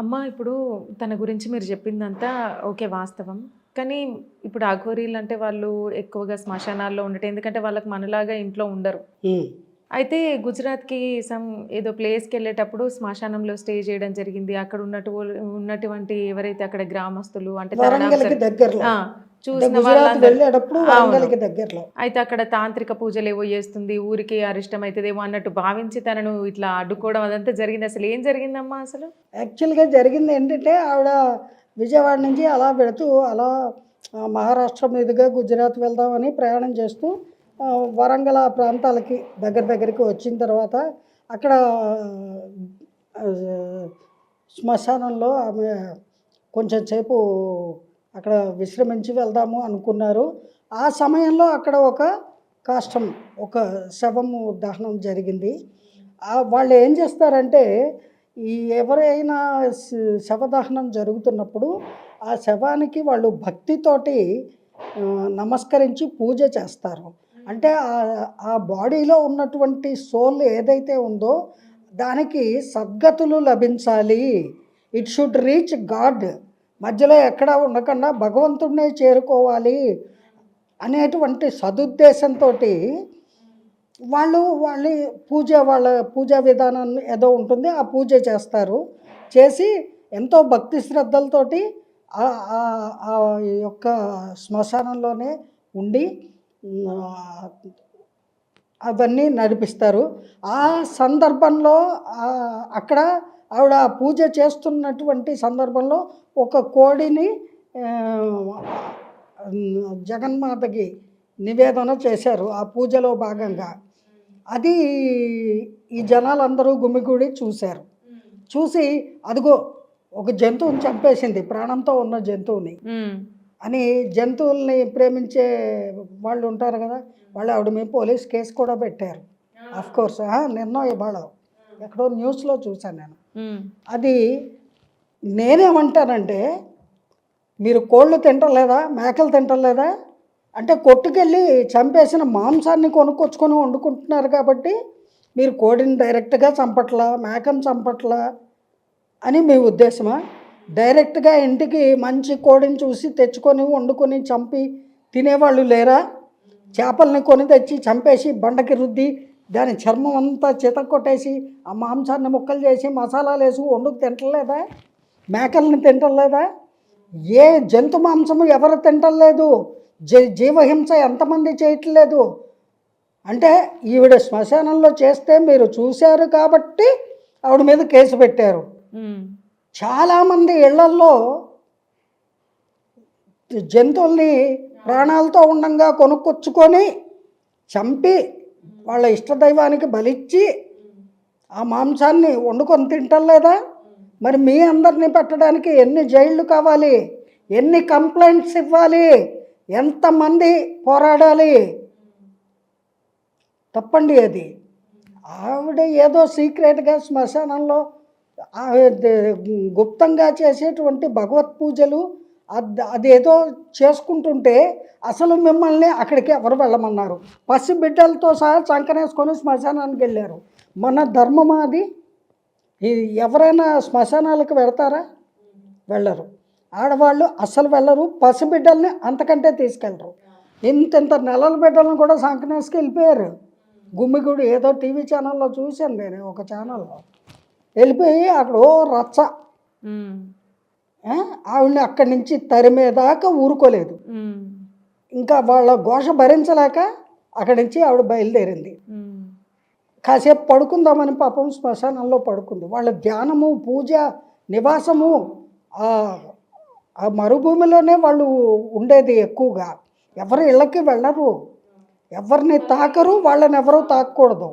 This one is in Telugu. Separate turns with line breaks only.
అమ్మ ఇప్పుడు తన గురించి మీరు చెప్పిందంతా ఓకే వాస్తవం. కానీ ఇప్పుడు అఘోరీలు అంటే వాళ్ళు ఎక్కువగా శ్మశానాల్లో ఉండటం ఎందుకంటే వాళ్ళకి మనలాగా ఇంట్లో ఉండరు. అయితే గుజరాత్కి సమ్ ఏదో ప్లేస్కి వెళ్ళేటప్పుడు శ్మశానంలో స్టే చేయడం జరిగింది. అక్కడ ఉన్నట్టు ఉన్నటువంటి ఎవరైతే అక్కడ గ్రామస్తులు అంటే
దగ్గరలో
చూసిన వాళ్ళందరూ అయితే అక్కడ తాంత్రిక పూజలు ఏవో చేస్తుంది ఊరికి అరిష్టం అవుతుందేమో అన్నట్టు భావించి తనను ఇట్లా అడ్డుకోవడం అదంతా జరిగింది. అసలు ఏం జరిగిందమ్మా అసలు?
యాక్చువల్గా జరిగింది ఏంటంటే ఆవిడ విజయవాడ నుంచి అలా వెళుతూ అలా మహారాష్ట్ర మీదుగా గుజరాత్ వెళ్దామని ప్రయాణం చేస్తూ వరంగల్ ఆ ప్రాంతాలకి దగ్గర దగ్గరికి వచ్చిన తర్వాత అక్కడ శ్మశానంలో ఆమె కొంచెం సేపు అక్కడ విశ్రమించి వెళ్దాము అనుకున్నారు. ఆ సమయంలో అక్కడ ఒక కాష్టం ఒక శవము దహనం జరిగింది. వాళ్ళు ఏం చేస్తారంటే ఈ ఎవరైనా శ- శవదహనం జరుగుతున్నప్పుడు ఆ శవానికి వాళ్ళు భక్తితోటి నమస్కరించి పూజ చేస్తారు. అంటే ఆ బాడీలో ఉన్నటువంటి సోల్ ఏదైతే ఉందో దానికి సద్గతులు లభించాలి. It should reach God. మధ్యలో ఎక్కడా ఉండకుండా భగవంతుడినే చేరుకోవాలి అనేటువంటి సదుద్దేశంతో వాళ్ళు వాళ్ళ పూజ వాళ్ళ పూజా విధానం ఏదో ఉంటుంది ఆ పూజ చేస్తారు. చేసి ఎంతో భక్తి శ్రద్ధలతోటి ఆ- ఆ- యొక్క శ్మశానంలోనే ఉండి అవన్నీ నడిపిస్తారు. ఆ సందర్భంలో అక్కడ ఆవిడ ఆ పూజ చేస్తున్నటువంటి సందర్భంలో ఒక కోడిని జగన్మాతకి నివేదన చేశారు ఆ పూజలో భాగంగా. అది ఈ జనాలందరూ గుమిగూడి చూశారు. చూసి అదిగో ఒక జంతువుని చంపేసింది ప్రాణంతో ఉన్న జంతువుని. అని జంతువుల్ని ప్రేమించే వాళ్ళు ఉంటారు కదా వాళ్ళు ఆవిడ మీద పోలీస్ కేసు కూడా పెట్టారు. అఫ్ కోర్స్ నిన్న ఇవాళ ఎక్కడో న్యూస్లో చూశాను నేను. అది నేనేమంటానంటే మీరు కోళ్ళు తింటలేదా? మేకలు తింటలేదా? అంటే కొట్టుకెళ్ళి చంపేసిన మాంసాన్ని కొనుక్కొచ్చుకొని వండుకుంటున్నారు కాబట్టి మీరు కోడిని డైరెక్ట్గా చంపట్లా మేకను చంపట్లా అని మీ ఉద్దేశమా? డైరెక్ట్గా ఇంటికి మంచి కోడిని చూసి తెచ్చుకొని వండుకొని చంపి తినేవాళ్ళు లేరా? చేపల్ని కొని తెచ్చి చంపేసి బండకి రుద్ది దాని చర్మం అంతా చిత కొట్టేసి ఆ మాంసాన్ని ముక్కలు చేసి మసాలాలు వేసి వండుకు తింటలేదా? మేకల్ని తింటలేదా? ఏ జంతు మాంసము ఎవరు తింటలేదు? జీ జీవహింస ఎంతమంది చేయట్లేదు? అంటే ఈవిడ శ్మశానంలో చేస్తే మీరు చూశారు కాబట్టి ఆవిడ మీద కేసు పెట్టారు. చాలామంది ఇళ్ళల్లో జంతువుల్ని ప్రాణాలతో ఉండంగా కొనుక్కొచ్చుకొని చంపి వాళ్ళ ఇష్టదైవానికి బలిచ్చి ఆ మాంసాన్ని వండుకొని తింటలేదా మరి మీ అందరినీ పెట్టడానికి ఎన్ని జైళ్ళు కావాలి? ఎన్ని కంప్లైంట్స్ ఇవ్వాలి? ఎంతమంది పోరాడాలి? తప్పండి అది. ఆవిడ ఏదో సీక్రెట్గా శ్మశానంలో గుప్తంగా చేసేటువంటి భగవత్ పూజలు అదేదో చేసుకుంటుంటే అసలు మిమ్మల్ని అక్కడికి ఎవరు వెళ్ళమన్నారు? పసి బిడ్డలతో సహా చంకనేసుకొని శ్మశానానికి వెళ్ళారు. మన ధర్మమా అది? ఎవరైనా శ్మశానాలకు వెళ్తారా? వెళ్ళరు. ఆడవాళ్ళు అస్సలు వెళ్ళరు. పసిబిడ్డల్ని అంతకంటే తీసుకెళ్ళరు. ఇంత ఇంత నెలల బిడ్డలను కూడా సంకనేసుకు వెళ్ళిపోయారు. గుమ్మిగూడు ఏదో టీవీ ఛానల్లో చూశాను నేను ఒక ఛానల్లో. వెళ్ళిపోయి అక్కడ ఓ రచ్చ. ఆవిడని అక్కడి నుంచి తరిమేదాకా ఊరుకోలేదు. ఇంకా వాళ్ళ ఘోష భరించలేక అక్కడి నుంచి ఆవిడ బయలుదేరింది. కాసేపు పడుకుందామని పాపం శ్మశానంలో పడుకుంది. వాళ్ళ ధ్యానము పూజ నివాసము ఆ ఆ మరుభూమిలోనే వాళ్ళు ఉండేది ఎక్కువగా. ఎవరు ఇళ్ళకి వెళ్ళరు. ఎవరిని తాకరు వాళ్ళని ఎవరు తాకకూడదు.